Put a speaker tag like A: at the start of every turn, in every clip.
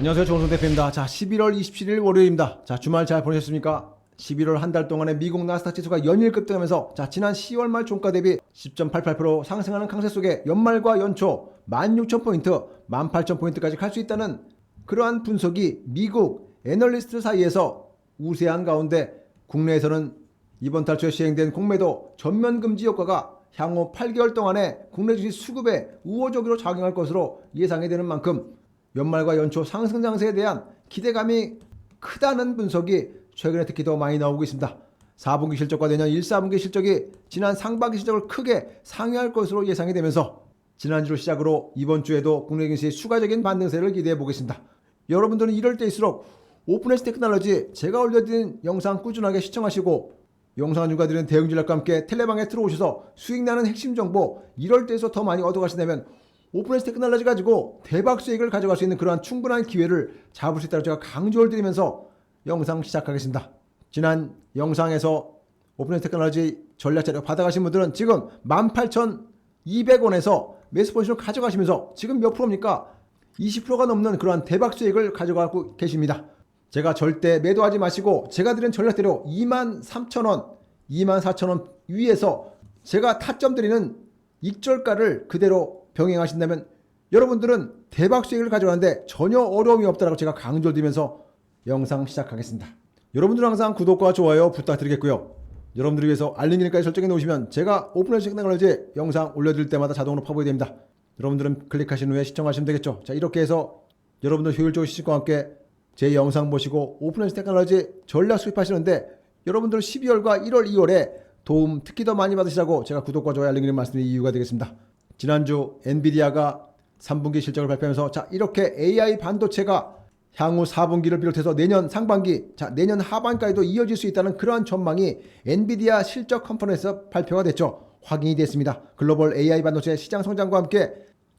A: 안녕하세요. 조원성 대표입니다. 자, 11월 27일 월요일입니다. 자, 주말 잘 보내셨습니까? 11월 한 달 동안에 미국 나스닥 지수가 연일 급등하면서 자, 지난 10월 말 종가 대비 10.88% 상승하는 강세 속에 연말과 연초 16,000포인트, 18,000포인트까지 갈 수 있다는 그러한 분석이 미국 애널리스트 사이에서 우세한 가운데 국내에서는 이번 달 초에 시행된 공매도 전면 금지 효과가 향후 8개월 동안에 국내 주식 수급에 우호적으로 작용할 것으로 예상이 되는 만큼 연말과 연초 상승 장세에 대한 기대감이 크다는 분석이 최근에 특히 더 많이 나오고 있습니다. 4분기 실적과 내년 1, 4분기 실적이 지난 상반기 실적을 크게 상회할 것으로 예상이 되면서 지난주를 시작으로 이번 주에도 국내 증시의 추가적인 반등세를 기대해 보겠습니다. 여러분들은 이럴 때일수록 오픈에스 테크놀로지 제가 올려드린 영상 꾸준하게 시청하시고 영상 드리는 대응 전략과 함께 텔레방에 들어오셔서 수익 나는 핵심 정보 이럴 때에서 더 많이 얻어가신다면 오픈에스 테크놀로지 가지고 대박 수익을 가져갈 수 있는 그러한 충분한 기회를 잡을 수 있다고 제가 강조를 드리면서 영상 시작하겠습니다. 지난 영상에서 오픈에스 테크놀로지 전략 자료 받아가신 분들은 지금 18,200원에서 매수 포지션을 가져가시면서 지금 몇 프로입니까? 20%가 넘는 그러한 대박 수익을 가져가고 계십니다. 제가 절대 매도하지 마시고 제가 드린 전략대로 23,000원, 24,000원 위에서 제가 타점 드리는 익절가를 그대로 병행하신다면 여러분들은 대박 수익을 가져가는데 전혀 어려움이 없다라고 제가 강조드리면서 영상 시작하겠습니다. 여러분들 항상 구독과 좋아요 부탁드리겠고요. 여러분들을 위해서 알림 기능까지 설정해 놓으시면 제가 오픈해서 테크놀로지 영상 올려드릴 때마다 자동으로 파보게 됩니다. 여러분들은 클릭하신 후에 시청하시면 되겠죠. 자 이렇게 해서 여러분들 효율적인 시식과 함께 제 영상 보시고 오픈해서 테크놀로지 전략 수입하시는데 여러분들 12월과 1월, 2월에 도움 특히 더 많이 받으시라고 제가 구독과 좋아요 알림 기능 말씀드린 이유가 되겠습니다. 지난주 엔비디아가 3분기 실적을 발표하면서 자 이렇게 AI 반도체가 향후 4분기를 비롯해서 내년 상반기, 자 내년 하반기까지도 이어질 수 있다는 그러한 전망이 엔비디아 실적 컨퍼런스에서 발표가 됐죠. 확인이 됐습니다. 글로벌 AI 반도체 시장 성장과 함께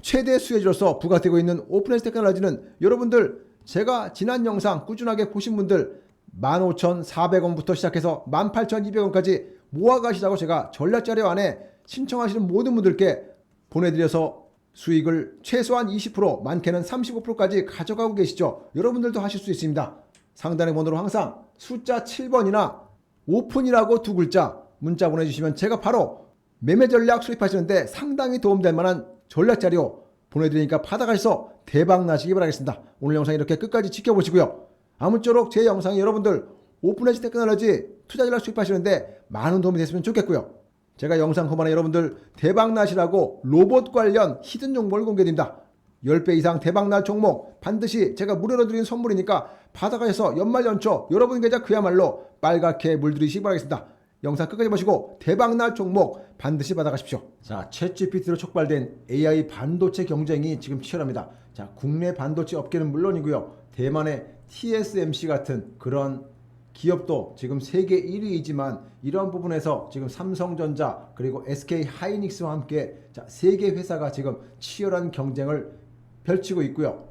A: 최대 수혜주로서 부각되고 있는 오픈에스 테크놀로지는 여러분들 제가 지난 영상 꾸준하게 보신 분들 15,400원부터 시작해서 18,200원까지 모아가시라고 제가 전략 자료 안에 신청하시는 모든 분들께 보내드려서 수익을 최소한 20% 많게는 35%까지 가져가고 계시죠. 여러분들도 하실 수 있습니다. 상단의 번호로 항상 숫자 7번이나 오픈이라고 두 글자 문자 보내주시면 제가 바로 매매 전략 수립하시는데 상당히 도움될 만한 전략 자료 보내드리니까 받아가셔서 대박 나시기 바라겠습니다. 오늘 영상 이렇게 끝까지 지켜보시고요. 아무쪼록 제 영상이 여러분들 오픈에지 테크놀로지 투자 전략 수입하시는데 많은 도움이 됐으면 좋겠고요. 제가 영상 후반에 여러분들 대박 나시라고 로봇 관련 히든 정보를 공개드립니다. 10배 이상 대박날 종목 반드시 제가 무료로 드리는 선물이니까 받아가셔서 연말 연초 여러분 계좌 그야말로 빨갛게 물들이시기 바라겠습니다. 영상 끝까지 보시고 대박날 종목 반드시 받아가십시오. 자, 챗GPT로 촉발된 AI 반도체 경쟁이 지금 치열합니다. 자, 국내 반도체 업계는 물론이고요. 대만의 TSMC 같은 그런 기업도 지금 세계 1위이지만 이러한 부분에서 지금 삼성전자 그리고 SK 하이닉스와 함께 자, 세계 회사가 지금 치열한 경쟁을 펼치고 있고요.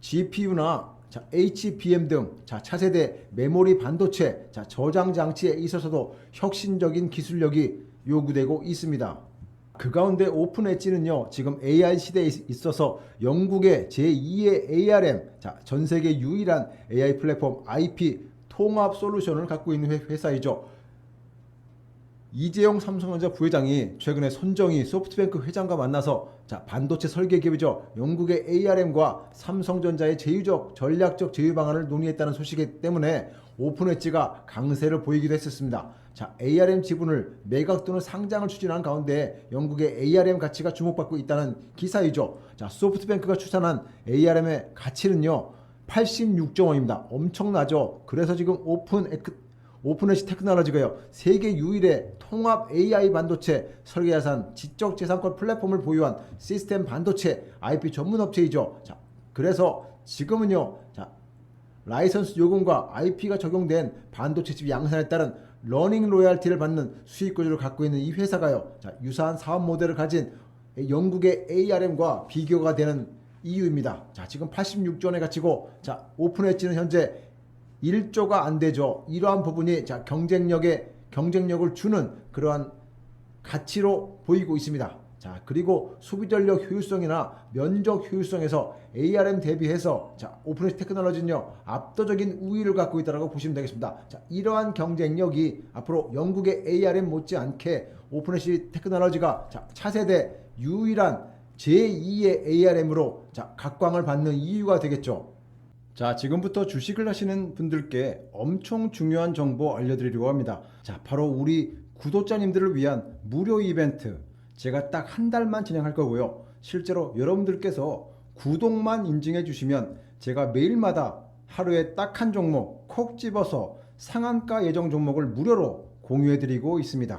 A: GPU나 자, HBM 등 자, 차세대 메모리 반도체 자, 저장 장치에 있어서도 혁신적인 기술력이 요구되고 있습니다. 그 가운데 오픈 엣지는요, 지금 AI 시대에 있- 있어서 영국의 제2의 ARM, 자, 전 세계 유일한 AI 플랫폼 IP 통합 솔루션을 갖고 있는 회- 회사이죠. 이재용 삼성전자 부회장이 최근에 손정희 소프트뱅크 회장과 만나서 자 반도체 설계 기업이죠 영국의 ARM과 삼성전자의 제휴적 전략적 제휴 방안을 논의했다는 소식이 때문에 오픈 엣지가 강세를 보이기도 했었습니다. 자 ARM 지분을 매각 또는 상장을 추진하는 가운데 영국의 ARM 가치가 주목받고 있다는 기사이죠. 자 소프트뱅크가 추산한 ARM의 가치는요 86조 원입니다. 엄청나죠. 그래서 지금 오픈 에크 오픈에시 테크놀로지가요 세계 유일의 통합 AI 반도체 설계 자산 지적 재산권 플랫폼을 보유한 시스템 반도체 IP 전문 업체이죠. 자, 그래서 지금은요, 자, 라이선스 요금과 IP가 적용된 반도체 집 양산에 따른 러닝 로얄티를 받는 수익 구조를 갖고 있는 이 회사가요, 자, 유사한 사업 모델을 가진 영국의 ARM과 비교가 되는 이유입니다. 자, 지금 86조 원에 가치고, 자, 오픈 엣지는 현재 1조가 안 되죠. 이러한 부분이 자 경쟁력에 경쟁력을 주는 그러한 가치로 보이고 있습니다. 자, 그리고 소비 전력 효율성이나 면적 효율성에서 ARM 대비해서 자, 오픈엑스 테크놀로지는요. 압도적인 우위를 갖고 있다고 보시면 되겠습니다. 자, 이러한 경쟁력이 앞으로 영국의 ARM 못지않게 오픈엑스 테크놀로지가 자, 차세대 유일한 제2의 ARM으로 자, 각광을 받는 이유가 되겠죠. 자, 지금부터 주식을 하시는 분들께 엄청 중요한 정보 알려드리려고 합니다. 자, 바로 우리 구독자님들을 위한 무료 이벤트. 제가 딱 한 달만 진행할 거고요. 실제로 여러분들께서 구독만 인증해 주시면 제가 매일마다 하루에 딱 한 종목 콕 집어서 상한가 예정 종목을 무료로 공유해 드리고 있습니다.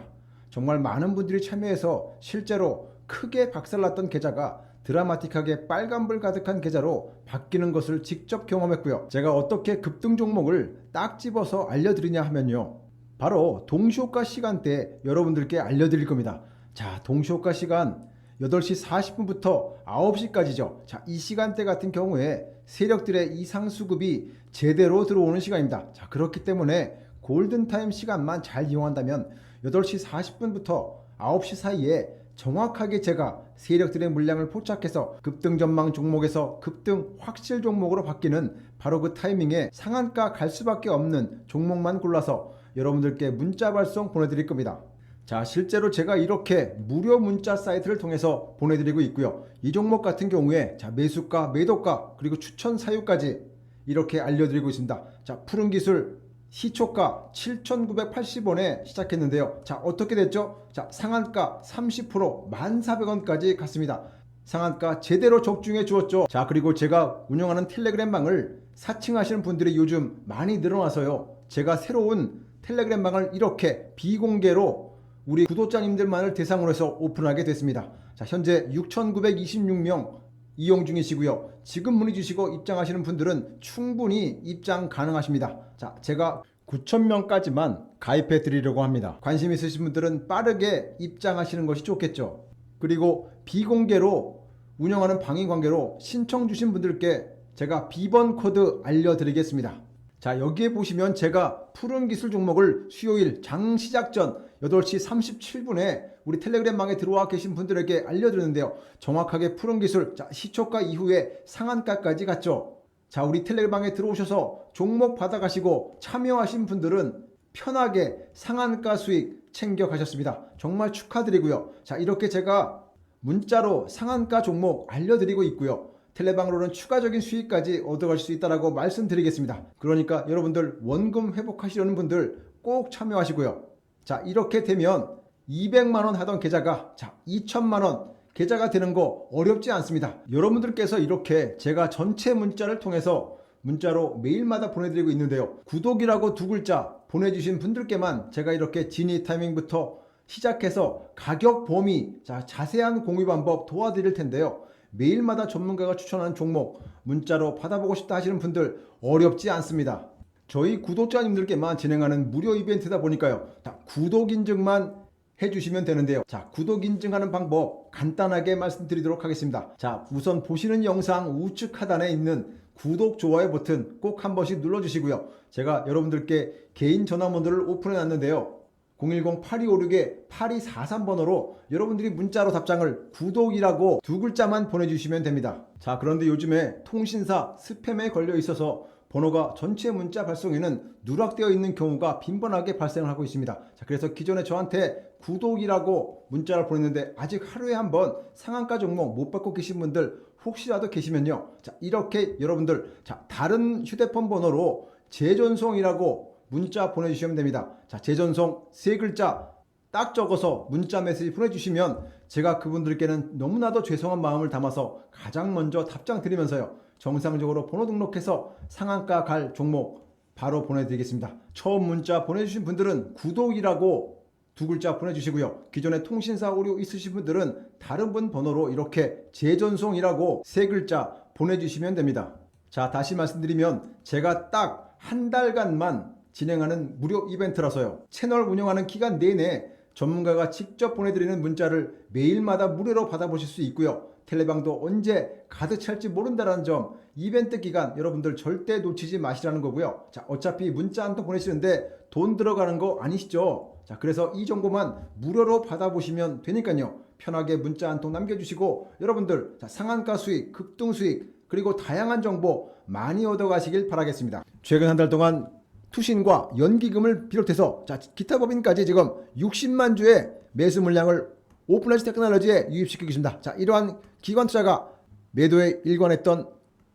A: 정말 많은 분들이 참여해서 실제로 크게 박살났던 계좌가 드라마틱하게 빨간불 가득한 계좌로 바뀌는 것을 직접 경험했고요. 제가 어떻게 급등 종목을 딱 집어서 알려드리냐 하면요. 바로 동시호가 시간대 여러분들께 알려드릴 겁니다. 자, 동시호가 시간 8시 40분부터 9시까지죠. 자, 이 시간대 같은 경우에 세력들의 이상 수급이 제대로 들어오는 시간입니다. 자, 그렇기 때문에 골든타임 시간만 잘 이용한다면 8시 40분부터 9시 사이에 정확하게 제가 세력들의 물량을 포착해서 급등 전망 종목에서 급등 확실 종목으로 바뀌는 바로 그 타이밍에 상한가 갈 수밖에 없는 종목만 골라서 여러분들께 문자 발송 보내드릴 겁니다. 자, 실제로 제가 이렇게 무료 문자 사이트를 통해서 보내드리고 있고요. 이 종목 같은 경우에 자, 매수가, 매도가, 그리고 추천 사유까지 이렇게 알려드리고 있습니다. 자, 푸른 기술 시초가 7,980원에 시작했는데요. 자, 어떻게 됐죠? 자, 상한가 30% 1,400원까지 갔습니다. 상한가 제대로 적중해 주었죠. 자, 그리고 제가 운영하는 텔레그램 방을 사칭하시는 분들이 요즘 많이 늘어나서요. 제가 새로운 텔레그램 방을 이렇게 비공개로 우리 구독자님들만을 대상으로 해서 오픈하게 됐습니다. 자, 현재 6,926명 이용 중이시고요. 지금 문의 주시고 입장하시는 분들은 충분히 입장 가능하십니다. 자, 제가 9,000명까지만 가입해 드리려고 합니다. 관심 있으신 분들은 빠르게 입장하시는 것이 좋겠죠. 그리고 비공개로 운영하는 방위 관계로 신청 주신 분들께 제가 비번 코드 알려드리겠습니다. 자, 여기에 보시면 제가 푸른 기술 종목을 수요일 장 시작 전 8시 37분에 우리 텔레그램망에 들어와 계신 분들에게 알려드렸는데요. 정확하게 푸른 기술, 자, 시초가 이후에 상한가까지 갔죠. 자, 우리 텔레그램방에 들어오셔서 종목 받아가시고 참여하신 분들은 편하게 상한가 수익 챙겨 가셨습니다. 정말 축하드리고요. 자, 이렇게 제가 문자로 상한가 종목 알려드리고 있고요. 텔레방으로는 추가적인 수익까지 얻어갈 수 있다라고 말씀드리겠습니다. 그러니까 여러분들 원금 회복하시려는 분들 꼭 참여하시고요. 자, 이렇게 되면 200만 원 하던 계좌가 자, 2천만 원 계좌가 되는 거 어렵지 않습니다. 여러분들께서 이렇게 제가 전체 문자를 통해서 문자로 매일마다 보내드리고 있는데요. 구독이라고 두 글자 보내주신 분들께만 제가 이렇게 진입 타이밍부터 시작해서 가격 범위, 자, 자세한 공유 방법 도와드릴 텐데요. 매일마다 전문가가 추천하는 종목 문자로 받아보고 싶다 하시는 분들 어렵지 않습니다. 저희 구독자님들께만 진행하는 무료 이벤트다 보니까요. 자, 구독 인증만 해주시면 되는데요. 자, 구독 인증하는 방법 간단하게 말씀드리도록 하겠습니다. 자, 우선 보시는 영상 우측 하단에 있는 구독, 좋아요 버튼 꼭 한 번씩 눌러주시고요. 제가 여러분들께 개인 전화번호를 오픈해 놨는데요. 010-8256-8243번호로 여러분들이 문자로 답장을 구독이라고 두 글자만 보내주시면 됩니다. 자, 그런데 요즘에 통신사 스팸에 걸려 있어서 번호가 전체 문자 발송에는 누락되어 있는 경우가 빈번하게 발생을 하고 있습니다. 자, 그래서 기존에 저한테 구독이라고 문자를 보냈는데 아직 하루에 한 번 상한가 종목 못 받고 계신 분들 혹시라도 계시면요. 자, 이렇게 여러분들 자, 다른 휴대폰 번호로 재전송이라고 문자 보내주시면 됩니다. 자, 재전송 세 글자 딱 적어서 문자 메시지 보내주시면 제가 그분들께는 너무나도 죄송한 마음을 담아서 가장 먼저 답장 드리면서요. 정상적으로 번호 등록해서 상한가 갈 종목 바로 보내드리겠습니다. 처음 문자 보내주신 분들은 구독이라고 두 글자 보내주시고요. 기존에 통신사 오류 있으신 분들은 다른 분 번호로 이렇게 재전송이라고 세 글자 보내주시면 됩니다. 자, 다시 말씀드리면 제가 딱 한 달간만 진행하는 무료 이벤트라서요. 채널 운영하는 기간 내내 전문가가 직접 보내드리는 문자를 매일마다 무료로 받아보실 수 있고요. 텔레방도 언제 가득 찰지 모른다는 점 이벤트 기간 여러분들 절대 놓치지 마시라는 거고요. 자 어차피 문자 한 통 보내시는데 돈 들어가는 거 아니시죠? 자 그래서 이 정보만 무료로 받아보시면 되니까요. 편하게 문자 한 통 남겨주시고 여러분들 자, 상한가 수익, 급등 수익 그리고 다양한 정보 많이 얻어가시길 바라겠습니다. 최근 한 달 동안 투신과 연기금을 비롯해서 자, 기타 법인까지 지금 60만 주의 매수 물량을 오픈라이즈 테크놀로지에 유입시키고 있습니다. 자, 이러한 기관 투자가 매도에 일관했던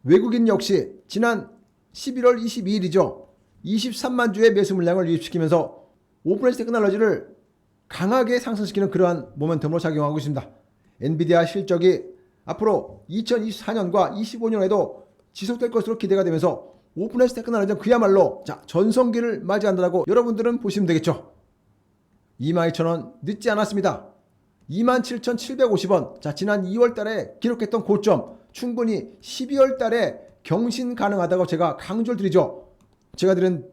A: 외국인 역시 지난 11월 22일이죠. 23만 주의 매수 물량을 유입시키면서 오픈라이즈 테크놀로지를 강하게 상승시키는 그러한 모멘텀으로 작용하고 있습니다. 엔비디아 실적이 앞으로 2024년과 25년에도 지속될 것으로 기대가 되면서 오픈라이즈 테크놀로지는 그야말로 자, 전성기를 맞이한다고 여러분들은 보시면 되겠죠. 22,000원 늦지 않았습니다. 27,750원. 자, 지난 2월 달에 기록했던 고점 충분히 12월 달에 경신 가능하다고 제가 강조를 드리죠. 제가 드린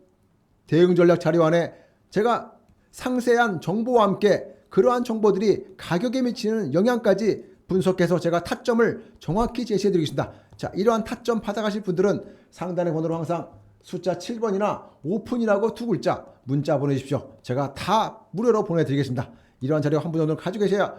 A: 대응 전략 자료 안에 제가 상세한 정보와 함께 그러한 정보들이 가격에 미치는 영향까지 분석해서 제가 타점을 정확히 제시해 드리겠습니다. 자, 이러한 타점 받아가실 분들은 상단의 번호로 항상 숫자 7번이나 오픈이라고 두 글자 문자 보내주십시오. 제가 다 무료로 보내드리겠습니다. 이러한 자료 한 분 정도 가지고 계셔야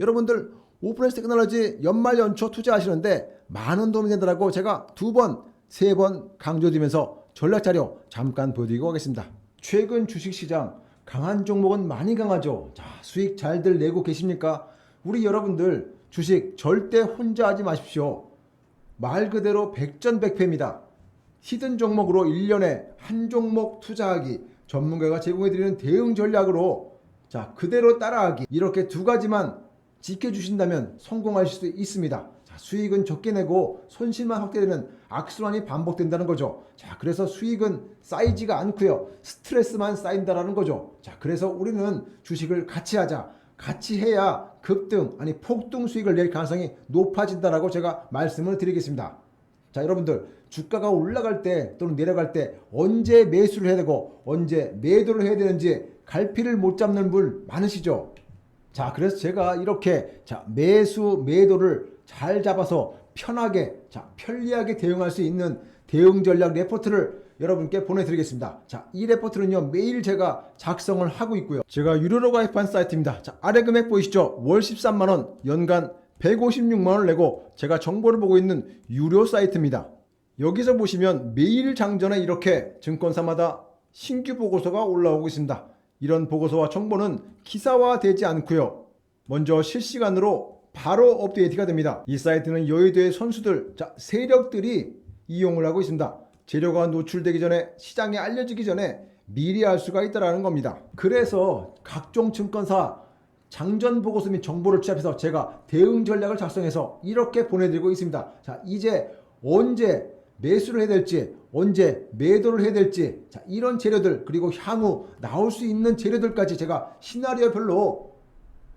A: 여러분들 오픈라이스 테크놀로지 연말 연초 투자하시는데 많은 도움이 된다고 제가 두 번, 세 번 강조드리면서 전략 자료 잠깐 보여드리고 가겠습니다. 최근 주식시장 강한 종목은 많이 강하죠. 자, 수익 잘들 내고 계십니까? 우리 여러분들 주식 절대 혼자 하지 마십시오. 말 그대로 백전백패입니다. 히든 종목으로 1년에 한 종목 투자하기, 전문가가 제공해드리는 대응 전략으로 자 그대로 따라하기 이렇게 두 가지만 지켜주신다면 성공하실 수 있습니다. 자, 수익은 적게 내고 손실만 확대되면 악순환이 반복된다는 거죠. 자, 그래서 수익은 쌓이지가 않고요. 스트레스만 쌓인다라는 거죠. 자, 그래서 우리는 주식을 같이 하자. 같이 해야 급등 아니 폭등 수익을 낼 가능성이 높아진다라고 제가 말씀을 드리겠습니다. 자, 여러분들 주가가 올라갈 때 또는 내려갈 때 언제 매수를 해야 되고 언제 매도를 해야 되는지 갈피를 못 잡는 분 많으시죠? 자, 그래서 제가 이렇게 자, 매수 매도를 잘 잡아서 편하게 자, 편리하게 대응할 수 있는 대응 전략 레포트를 여러분께 보내드리겠습니다. 자, 이 레포트는요, 매일 제가 작성을 하고 있고요. 제가 유료로 가입한 사이트입니다. 자, 아래 금액 보이시죠? 월 13만원, 연간 156만원을 내고 제가 정보를 보고 있는 유료 사이트입니다. 여기서 보시면 매일 장전에 이렇게 증권사마다 신규 보고서가 올라오고 있습니다. 이런 보고서와 정보는 기사화되지 않고요. 먼저 실시간으로 바로 업데이트가 됩니다. 이 사이트는 여의도의 선수들, 자, 세력들이 이용을 하고 있습니다. 재료가 노출되기 전에 시장에 알려지기 전에 미리 알 수가 있다는 겁니다. 그래서 각종 증권사 장전 보고서 및 정보를 취합해서 제가 대응 전략을 작성해서 이렇게 보내드리고 있습니다. 자, 이제 언제 매수를 해야 될지, 언제 매도를 해야 될지, 자, 이런 재료들, 그리고 향후 나올 수 있는 재료들까지 제가 시나리오별로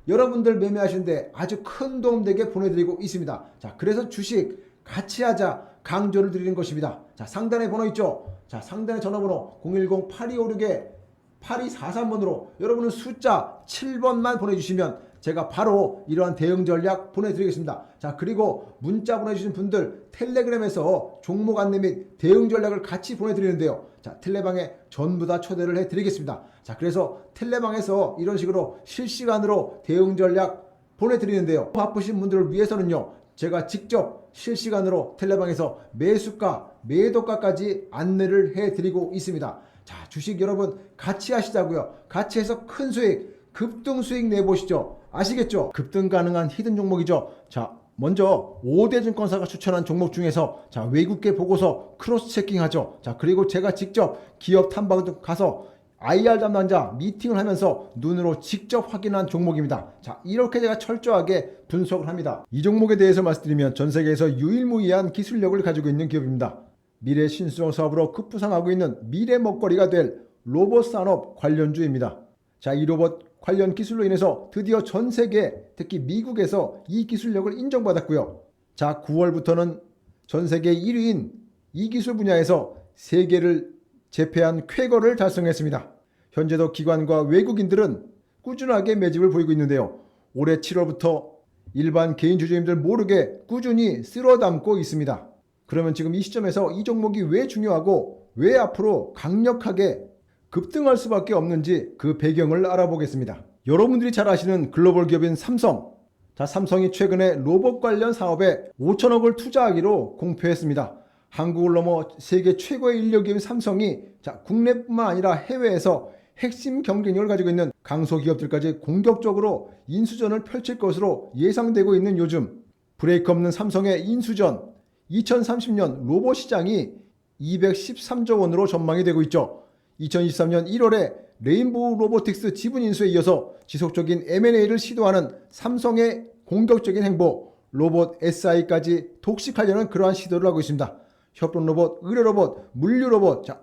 A: 여러분들 매매하시는데 아주 큰 도움 되게 보내드리고 있습니다. 자, 그래서 주식 같이 하자 강조를 드리는 것입니다. 자, 상단에 번호 있죠? 자, 상단에 전화번호 010-8256에 8243번으로 여러분은 숫자 7번만 보내주시면 제가 바로 이러한 대응 전략 보내드리겠습니다. 자, 그리고 문자 보내주신 분들 텔레그램에서 종목 안내 및 대응 전략을 같이 보내드리는데요. 자, 텔레방에 전부 다 초대를 해드리겠습니다. 자, 그래서 텔레방에서 이런 식으로 실시간으로 대응 전략 보내드리는데요. 바쁘신 분들을 위해서는요. 제가 직접 실시간으로 텔레방에서 매수가, 매도가까지 안내를 해드리고 있습니다. 자, 주식 여러분 같이 하시자고요. 같이 해서 큰 수익, 급등 수익 내보시죠. 아시겠죠? 급등 가능한 히든 종목이죠. 자, 먼저 5대 증권사가 추천한 종목 중에서 자, 외국계 보고서 크로스 체킹하죠. 자, 그리고 제가 직접 기업 탐방도 가서 IR 담당자 미팅을 하면서 눈으로 직접 확인한 종목입니다. 자, 이렇게 제가 철저하게 분석을 합니다. 이 종목에 대해서 말씀드리면 전 세계에서 유일무이한 기술력을 가지고 있는 기업입니다. 미래 신수종 사업으로 급부상하고 있는 미래 먹거리가 될 로봇 산업 관련주입니다. 자, 이 로봇 관련 기술로 인해서 드디어 전 세계, 특히 미국에서 이 기술력을 인정받았고요. 자, 9월부터는 전 세계 1위인 이 기술 분야에서 세계를 제패한 쾌거를 달성했습니다. 현재도 기관과 외국인들은 꾸준하게 매집을 보이고 있는데요. 올해 7월부터 일반 개인 주주님들 모르게 꾸준히 쓸어 담고 있습니다. 그러면 지금 이 시점에서 이 종목이 왜 중요하고 왜 앞으로 강력하게 급등할 수밖에 없는지 그 배경을 알아보겠습니다. 여러분들이 잘 아시는 글로벌 기업인 삼성. 자, 삼성이 최근에 로봇 관련 사업에 5천억을 투자하기로 공표했습니다. 한국을 넘어 세계 최고의 인력 기업인 삼성이 자, 국내뿐만 아니라 해외에서 핵심 경쟁력을 가지고 있는 강소기업들까지 공격적으로 인수전을 펼칠 것으로 예상되고 있는 요즘 브레이크 없는 삼성의 인수전 2030년 로봇 시장이 213조 원으로 전망이 되고 있죠. 2023년 1월에 레인보우 로보틱스 지분 인수에 이어서 지속적인 M&A를 시도하는 삼성의 공격적인 행보 로봇 SI까지 독식하려는 그러한 시도를 하고 있습니다. 협동 로봇, 의료 로봇, 물류 로봇. 자,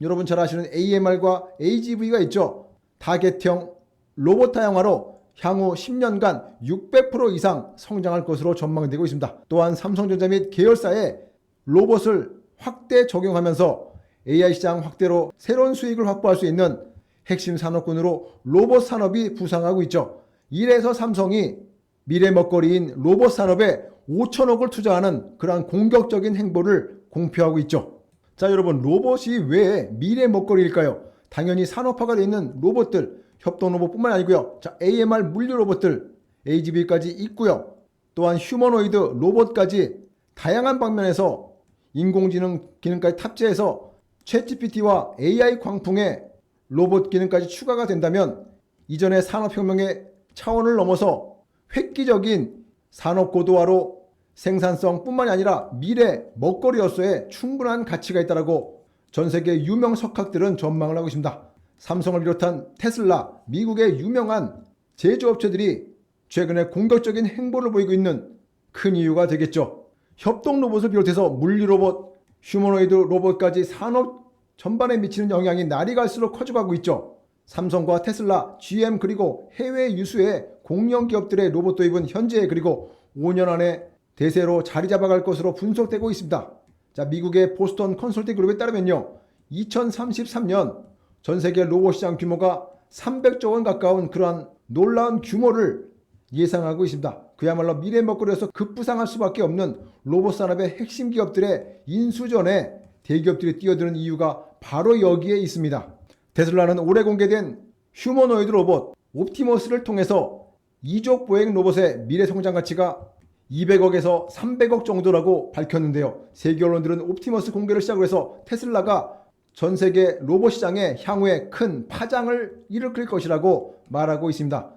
A: 여러분 잘 아시는 AMR과 AGV가 있죠. 타겟형 로봇 다양화로 향후 10년간 600% 이상 성장할 것으로 전망되고 있습니다. 또한 삼성전자 및 계열사에 로봇을 확대 적용하면서 AI 시장 확대로 새로운 수익을 확보할 수 있는 핵심 산업군으로 로봇 산업이 부상하고 있죠. 이래서 삼성이 미래 먹거리인 로봇 산업에 5천억을 투자하는 그러한 공격적인 행보를 공표하고 있죠. 자, 여러분, 로봇이 왜 미래 먹거리일까요? 당연히 산업화가 되어 있는 로봇들, 협동 로봇뿐만 아니고요. 자, AMR 물류 로봇들, AGV까지 있고요. 또한 휴머노이드 로봇까지 다양한 방면에서 인공지능 기능까지 탑재해서 챗GPT와 AI 광풍에 로봇 기능까지 추가가 된다면 이전의 산업혁명의 차원을 넘어서 획기적인 산업 고도화로 생산성뿐만이 아니라 미래 먹거리 요소에 충분한 가치가 있다라고 전 세계 유명 석학들은 전망을 하고 있습니다. 삼성을 비롯한 테슬라, 미국의 유명한 제조업체들이 최근에 공격적인 행보를 보이고 있는 큰 이유가 되겠죠. 협동 로봇을 비롯해서 물류 로봇, 휴머노이드 로봇까지 산업 전반에 미치는 영향이 날이 갈수록 커져가고 있죠. 삼성과 테슬라, GM 그리고 해외 유수의 공영 기업들의 로봇 도입은 현재 그리고 5년 안에 대세로 자리 잡아갈 것으로 분석되고 있습니다. 자, 미국의 보스턴 컨설팅 그룹에 따르면요. 2033년 전 세계 로봇 시장 규모가 300조 원 가까운 그러한 놀라운 규모를 예상하고 있습니다. 그야말로 미래 먹거리에서 급부상할 수밖에 없는 로봇 산업의 핵심 기업들의 인수전에 대기업들이 뛰어드는 이유가 바로 여기에 있습니다. 테슬라는 올해 공개된 휴머노이드 로봇 옵티머스를 통해서 이족 보행 로봇의 미래 성장 가치가 200억에서 300억 정도라고 밝혔는데요. 세계 언론들은 옵티머스 공개를 시작으로 해서 테슬라가 전 세계 로봇 시장에 향후에 큰 파장을 일으킬 것이라고 말하고 있습니다.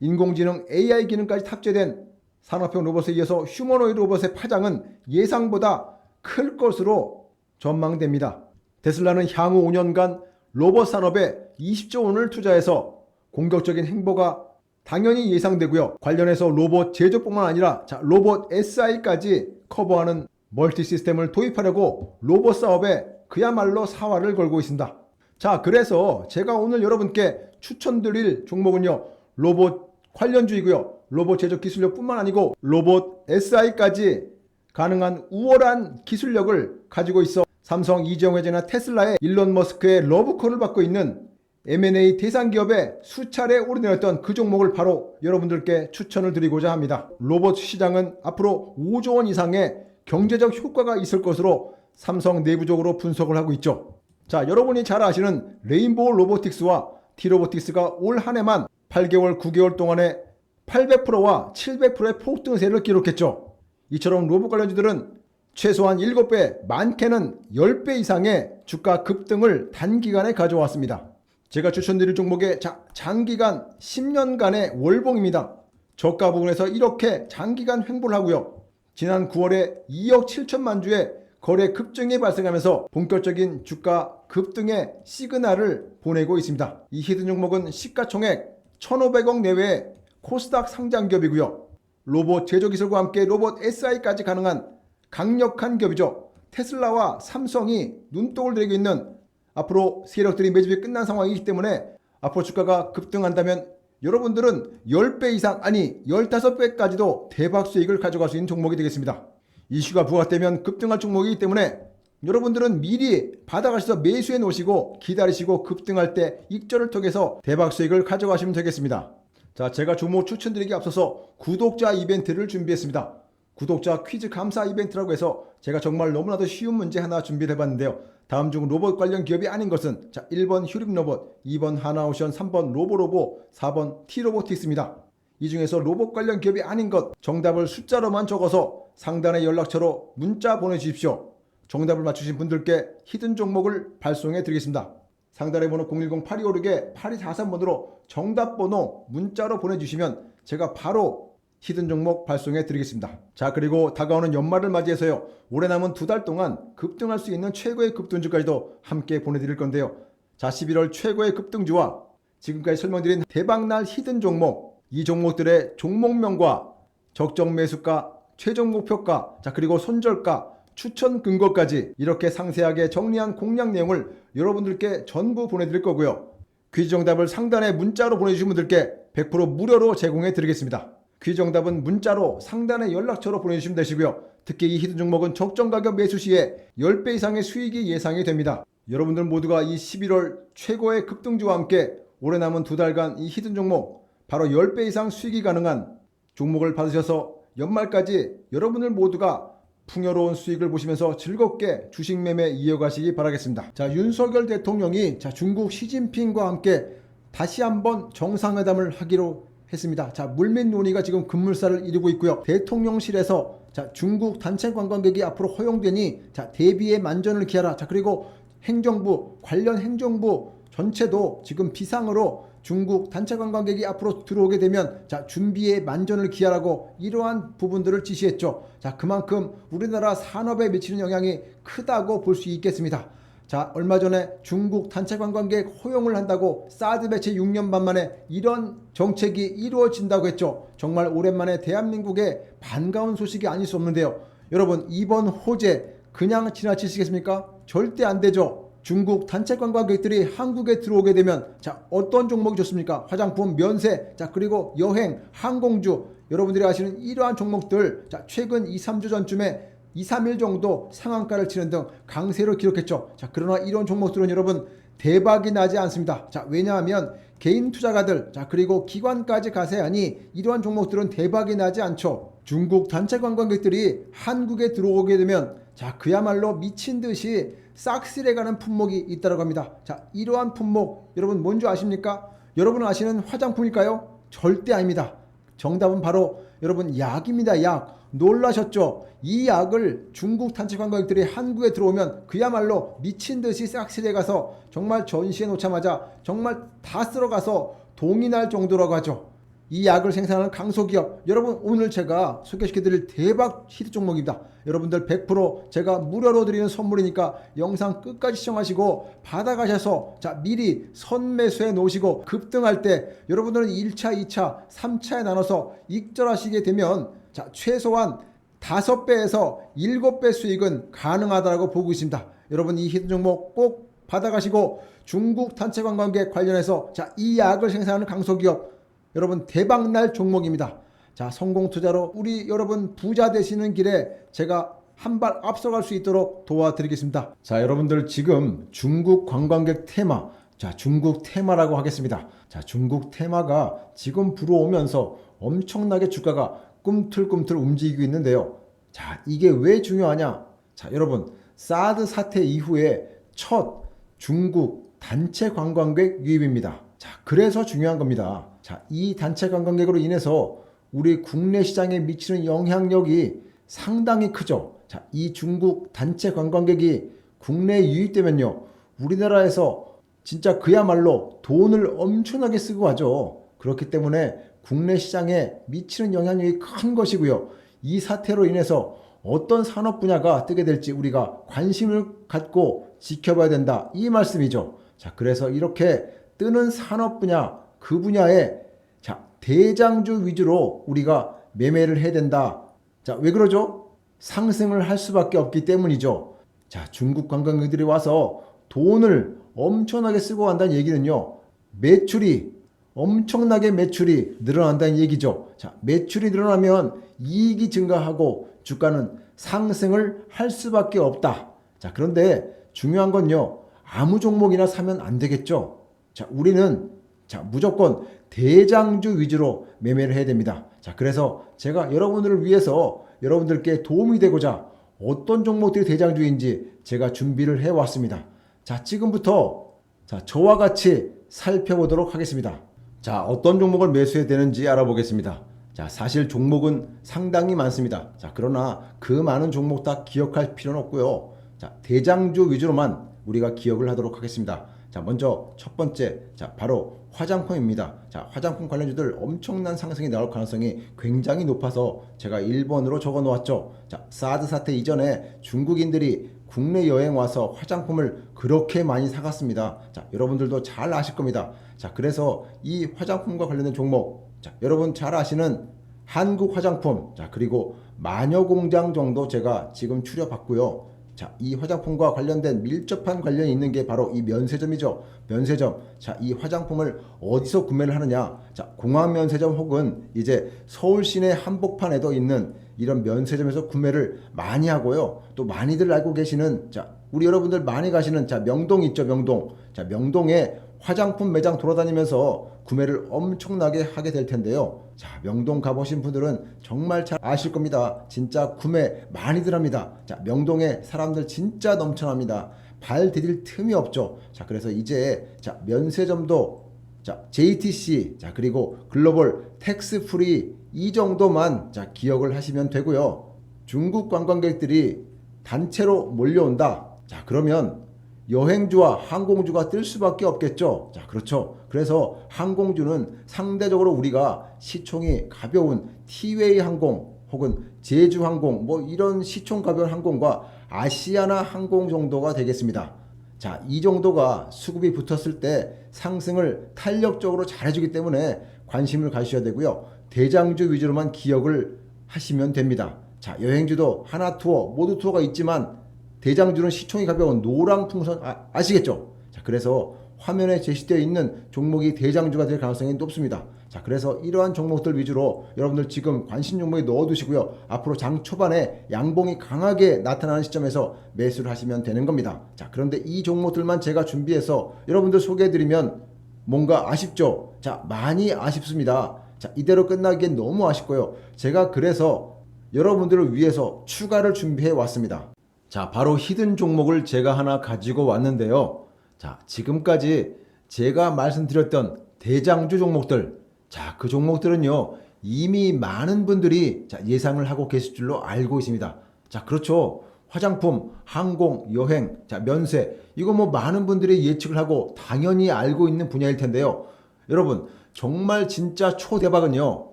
A: 인공지능 AI 기능까지 탑재된 산업형 로봇에 이어서 휴머노이드 로봇의 파장은 예상보다 클 것으로 전망됩니다. 테슬라는 향후 5년간 로봇 산업에 20조 원을 투자해서 공격적인 행보가 당연히 예상되고요. 관련해서 로봇 제조뿐만 아니라 자, 로봇 SI까지 커버하는 멀티 시스템을 도입하려고 로봇 사업에 그야말로 사활을 걸고 있습니다. 자, 그래서 제가 오늘 여러분께 추천드릴 종목은요. 로봇 관련주이고요. 로봇 제조 기술력뿐만 아니고 로봇 SI까지 가능한 우월한 기술력을 가지고 있어 삼성 이정회제나 테슬라의 일론 머스크의 러브콜을 받고 있는 M&A 대상 기업에 수차례 오르내렸던 그 종목을 바로 여러분들께 추천을 드리고자 합니다. 로봇 시장은 앞으로 5조 원 이상의 경제적 효과가 있을 것으로 삼성 내부적으로 분석을 하고 있죠. 자, 여러분이 잘 아시는 레인보우 로보틱스와 티로보틱스가 올 한 해만 8개월, 9개월 동안에 800%와 700%의 폭등세를 기록했죠. 이처럼 로봇 관련주들은 최소한 7배, 많게는 10배 이상의 주가 급등을 단기간에 가져왔습니다. 제가 추천드릴 종목의 자, 장기간 10년간의 월봉입니다. 저가 부분에서 이렇게 장기간 횡보를 하고요. 지난 9월에 2억 7천만 주의 거래 급증이 발생하면서 본격적인 주가 급등의 시그널을 보내고 있습니다. 이 히든 종목은 시가총액 1,500억 내외의 코스닥 상장 기업이고요. 로봇 제조 기술과 함께 로봇 SI까지 가능한 강력한 기업이죠. 테슬라와 삼성이 눈독을 들이고 있는 앞으로 세력들이 매집이 끝난 상황이기 때문에 앞으로 주가가 급등한다면 여러분들은 10배 이상 아니 15배까지도 대박 수익을 가져갈 수 있는 종목이 되겠습니다. 이슈가 부각되면 급등할 종목이기 때문에 여러분들은 미리 받아가셔서 매수해 놓으시고 기다리시고 급등할 때 익절을 통해서 대박 수익을 가져가시면 되겠습니다. 자, 제가 종목 추천드리기 앞서서 구독자 이벤트를 준비했습니다. 구독자 퀴즈 감사 이벤트라고 해서 제가 정말 너무나도 쉬운 문제 하나 준비해 봤는데요. 다음 중 로봇 관련 기업이 아닌 것은 자, 1번 휴림 로봇, 2번 하나오션, 3번 로보로보, 4번 티로보틱스입니다. 이 중에서 로봇 관련 기업이 아닌 것 정답을 숫자로만 적어서 상단의 연락처로 문자 보내주십시오. 정답을 맞추신 분들께 히든 종목을 발송해 드리겠습니다. 상단의 번호 010-8256에 8243번으로 정답 번호 문자로 보내주시면 제가 바로 히든 종목 발송해 드리겠습니다. 자, 그리고 다가오는 연말을 맞이해서요. 올해 남은 두 달 동안 급등할 수 있는 최고의 급등주까지도 함께 보내드릴 건데요. 자, 11월 최고의 급등주와 지금까지 설명드린 대박날 히든 종목, 이 종목들의 종목명과 적정 매수가, 최종 목표가, 자, 그리고 손절가, 추천 근거까지 이렇게 상세하게 정리한 공략 내용을 여러분들께 전부 보내드릴 거고요. 퀴즈 정답을 상단에 문자로 보내주신 분들께 100% 무료로 제공해 드리겠습니다. 퀴즈 정답은 문자로 상단에 연락처로 보내주시면 되시고요. 특히 이 히든 종목은 적정 가격 매수 시에 10배 이상의 수익이 예상이 됩니다. 여러분들 모두가 이 11월 최고의 급등주와 함께 올해 남은 두 달간 이 히든 종목 바로 10배 이상 수익이 가능한 종목을 받으셔서 연말까지 여러분들 모두가 풍요로운 수익을 보시면서 즐겁게 주식 매매 이어가시기 바라겠습니다. 자, 윤석열 대통령이 자, 중국 시진핑과 함께 다시 한번 정상회담을 하기로 했습니다. 자, 물밑 논의가 지금 급물살을 이루고 있고요. 대통령실에서 자, 중국 단체 관광객이 앞으로 허용되니 자, 대비에 만전을 기하라. 자, 그리고 행정부 관련 행정부 전체도 지금 비상으로 중국 단체 관광객이 앞으로 들어오게 되면 자 준비에 만전을 기하라고 이러한 부분들을 지시했죠. 자 그만큼 우리나라 산업에 미치는 영향이 크다고 볼 수 있겠습니다. 자 얼마 전에 중국 단체 관광객 허용을 한다고 사드 배치 6년 반 만에 이런 정책이 이루어진다고 했죠. 정말 오랜만에 대한민국의 반가운 소식이 아닐 수 없는데요. 여러분 이번 호재 그냥 지나치시겠습니까? 절대 안 되죠. 중국 단체 관광객들이 한국에 들어오게 되면 자 어떤 종목이 좋습니까? 화장품, 면세, 자 그리고 여행, 항공주 여러분들이 아시는 이러한 종목들 자 최근 2, 3주 전쯤에 2, 3일 정도 상한가를 치는 등 강세를 기록했죠. 자 그러나 이런 종목들은 여러분 대박이 나지 않습니다. 자 왜냐하면 개인 투자가들 자 그리고 기관까지 가세하니 이러한 종목들은 대박이 나지 않죠. 중국 단체 관광객들이 한국에 들어오게 되면 자 그야말로 미친 듯이 싹쓸이 가는 품목이 있다고 합니다. 자, 이러한 품목 여러분 뭔지 아십니까? 여러분 아시는 화장품일까요? 절대 아닙니다. 정답은 바로 여러분 약입니다. 약. 놀라셨죠? 이 약을 중국 단체 관광객들이 한국에 들어오면 그야말로 미친 듯이 싹쓸이에 가서 정말 전시해 놓자마자 정말 다 쓸어가서 동이 날 정도라고 하죠. 이 약을 생산하는 강소기업 여러분 오늘 제가 소개시켜드릴 대박 히트 종목입니다 여러분들 100% 제가 무료로 드리는 선물이니까 영상 끝까지 시청하시고 받아가셔서 자 미리 선매수해 놓으시고 급등할 때 여러분들은 1차 2차 3차에 나눠서 익절하시게 되면 자 최소한 5배에서 7배 수익은 가능하다고 보고 있습니다 여러분 이 히트 종목 꼭 받아가시고 중국 단체 관광객 관련해서 자 이 약을 생산하는 강소기업 여러분 대박날 종목입니다. 자, 성공 투자로 우리 여러분 부자 되시는 길에 제가 한 발 앞서갈 수 있도록 도와드리겠습니다. 자, 여러분들 지금 중국 관광객 테마, 자, 중국 테마라고 하겠습니다. 자, 중국 테마가 지금 불어오면서 엄청나게 주가가 꿈틀꿈틀 움직이고 있는데요. 자, 이게 왜 중요하냐? 자, 여러분, 사드 사태 이후에 첫 중국 단체 관광객 유입입니다. 자, 그래서 중요한 겁니다. 자, 이 단체 관광객으로 인해서 우리 국내 시장에 미치는 영향력이 상당히 크죠. 자, 이 중국 단체 관광객이 국내에 유입되면요. 우리나라에서 진짜 그야말로 돈을 엄청나게 쓰고 가죠. 그렇기 때문에 국내 시장에 미치는 영향력이 큰 것이고요. 이 사태로 인해서 어떤 산업 분야가 뜨게 될지 우리가 관심을 갖고 지켜봐야 된다. 이 말씀이죠. 자, 그래서 이렇게 뜨는 산업 분야, 그 분야에 자, 대장주 위주로 우리가 매매를 해야 된다. 자, 왜 그러죠? 상승을 할 수밖에 없기 때문이죠. 자, 중국 관광객들이 와서 돈을 엄청나게 쓰고 간다는 얘기는요. 매출이 엄청나게 매출이 늘어난다는 얘기죠. 자, 매출이 늘어나면 이익이 증가하고 주가는 상승을 할 수밖에 없다. 자, 그런데 중요한 건요. 아무 종목이나 사면 안 되겠죠. 자, 우리는 자, 무조건 대장주 위주로 매매를 해야 됩니다. 자, 그래서 제가 여러분들을 위해서 여러분들께 도움이 되고자 어떤 종목들이 대장주인지 제가 준비를 해 왔습니다. 자, 지금부터 자, 저와 같이 살펴보도록 하겠습니다. 자, 어떤 종목을 매수해야 되는지 알아보겠습니다. 자, 사실 종목은 상당히 많습니다. 자, 그러나 그 많은 종목 다 기억할 필요는 없고요. 자, 대장주 위주로만 우리가 기억을 하도록 하겠습니다. 자, 먼저 첫 번째, 자, 바로 화장품입니다. 자, 화장품 관련주들 엄청난 상승이 나올 가능성이 굉장히 높아서 제가 1번으로 적어 놓았죠. 자, 사드 사태 이전에 중국인들이 국내 여행 와서 화장품을 그렇게 많이 사갔습니다. 자, 여러분들도 잘 아실 겁니다. 자, 그래서 이 화장품과 관련된 종목, 자, 여러분 잘 아시는 한국 화장품, 자, 그리고 마녀 공장 정도 제가 지금 추려봤고요. 자, 이 화장품과 관련된 밀접한 관련이 있는 게 바로 이 면세점이죠. 면세점. 자, 이 화장품을 어디서 구매를 하느냐? 자, 공항 면세점 혹은 이제 서울 시내 한복판에도 있는 이런 면세점에서 구매를 많이 하고요. 또 많이들 알고 계시는 자, 우리 여러분들 많이 가시는 자, 명동 있죠, 명동. 자, 명동에 화장품 매장 돌아다니면서 구매를 엄청나게 하게 될 텐데요. 자, 명동 가보신 분들은 정말 잘 아실 겁니다. 진짜 구매 많이들 합니다. 자, 명동에 사람들 진짜 넘쳐납니다. 발 디딜 틈이 없죠. 자, 그래서 이제 자, 면세점도 자, JTC, 자, 그리고 글로벌 텍스 프리 이 정도만 자, 기억을 하시면 되고요. 중국 관광객들이 단체로 몰려온다. 자, 그러면 여행주와 항공주가 뜰 수밖에 없겠죠. 자, 그렇죠. 그래서 항공주는 상대적으로 우리가 시총이 가벼운 티웨이 항공 혹은 제주 항공 뭐 이런 시총 가벼운 항공과 아시아나 항공 정도가 되겠습니다. 자, 이 정도가 수급이 붙었을 때 상승을 탄력적으로 잘해주기 때문에 관심을 가셔야 되고요. 대장주 위주로만 기억을 하시면 됩니다. 자, 여행주도 하나 투어, 모두 투어가 있지만 대장주는 시총이 가벼운 노랑 풍선 아, 시겠죠 자, 그래서 화면에 제시되어 있는 종목이 대장주가 될 가능성이 높습니다. 자, 그래서 이러한 종목들 위주로 여러분들 지금 관심 종목에 넣어두시고요. 앞으로 장 초반에 양봉이 강하게 나타나는 시점에서 매수를 하시면 되는 겁니다. 자, 그런데 이 종목들만 제가 준비해서 여러분들 소개해드리면 뭔가 아쉽죠? 자, 많이 아쉽습니다. 자, 이대로 끝나기엔 너무 아쉽고요. 제가 그래서 여러분들을 위해서 추가를 준비해 왔습니다. 자, 바로 히든 종목을 제가 하나 가지고 왔는데요. 자, 지금까지 제가 말씀드렸던 대장주 종목들, 자, 그 종목들은요, 이미 많은 분들이 자, 예상을 하고 계실 줄로 알고 있습니다. 자, 그렇죠. 화장품, 항공, 여행, 자, 면세, 이거 뭐 많은 분들이 예측을 하고 당연히 알고 있는 분야일 텐데요. 여러분, 정말 진짜 초대박은요,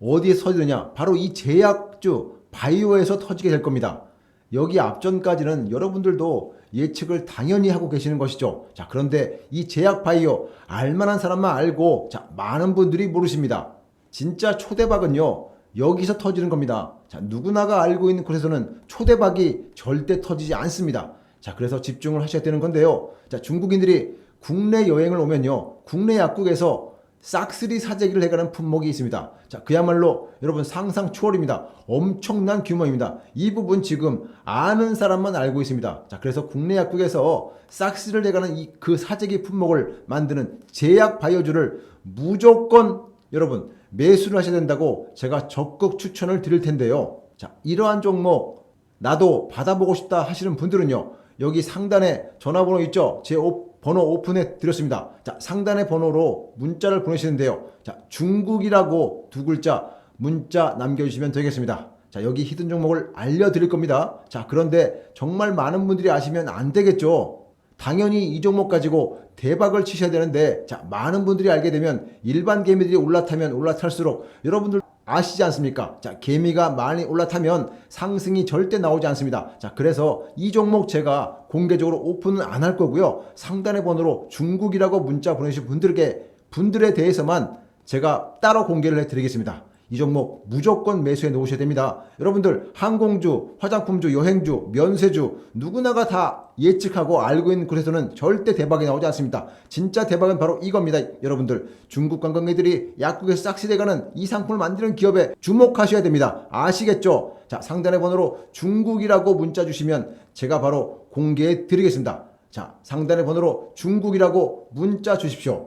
A: 어디에 터지느냐? 바로 이 제약주, 바이오에서 터지게 될 겁니다. 여기 앞전까지는 여러분들도 예측을 당연히 하고 계시는 것이죠. 자, 그런데 이 제약 바이오 알만한 사람만 알고 자, 많은 분들이 모르십니다. 진짜 초대박은요. 여기서 터지는 겁니다. 자, 누구나가 알고 있는 곳에서는 초대박이 절대 터지지 않습니다. 자, 그래서 집중을 하셔야 되는 건데요. 자, 중국인들이 국내 여행을 오면요. 국내 약국에서 싹쓸이 사재기를 해가는 품목이 있습니다. 자, 그야말로 여러분 상상 초월입니다. 엄청난 규모입니다. 이 부분 지금 아는 사람만 알고 있습니다. 자, 그래서 국내 약국에서 싹쓸이를 해가는 이 그 사재기 품목을 만드는 제약 바이오주를 무조건 여러분 매수를 하셔야 된다고 제가 적극 추천을 드릴 텐데요. 자, 이러한 종목 나도 받아보고 싶다 하시는 분들은요. 여기 상단에 전화번호 있죠? 제 번호 오픈해 드렸습니다. 자, 상단의 번호로 문자를 보내시는데요. 자, 중국이라고 두 글자 문자 남겨주시면 되겠습니다. 자, 여기 히든 종목을 알려드릴 겁니다. 자, 그런데 정말 많은 분들이 아시면 안 되겠죠. 당연히 이 종목 가지고 대박을 치셔야 되는데, 자, 많은 분들이 알게 되면 일반 개미들이 올라타면 올라탈수록 여러분들 아시지 않습니까? 자, 개미가 많이 올라타면 상승이 절대 나오지 않습니다. 자, 그래서 이 종목 제가 공개적으로 오픈은 안 할 거고요. 상단의 번호로 중국이라고 문자 보내주신 분들에게 분들에 대해서만 제가 따로 공개를 해 드리겠습니다. 이 종목 무조건 매수해 놓으셔야 됩니다. 여러분들 항공주, 화장품주, 여행주, 면세주 누구나가 다 예측하고 알고 있는 곳에서는 절대 대박이 나오지 않습니다. 진짜 대박은 바로 이겁니다. 여러분들 중국 관광객들이 약국에서 싹쓸이가는 이 상품을 만드는 기업에 주목하셔야 됩니다. 아시겠죠? 자 상단의 번호로 중국이라고 문자 주시면 제가 바로 공개해 드리겠습니다. 자, 상단의 번호로 중국이라고 문자 주십시오.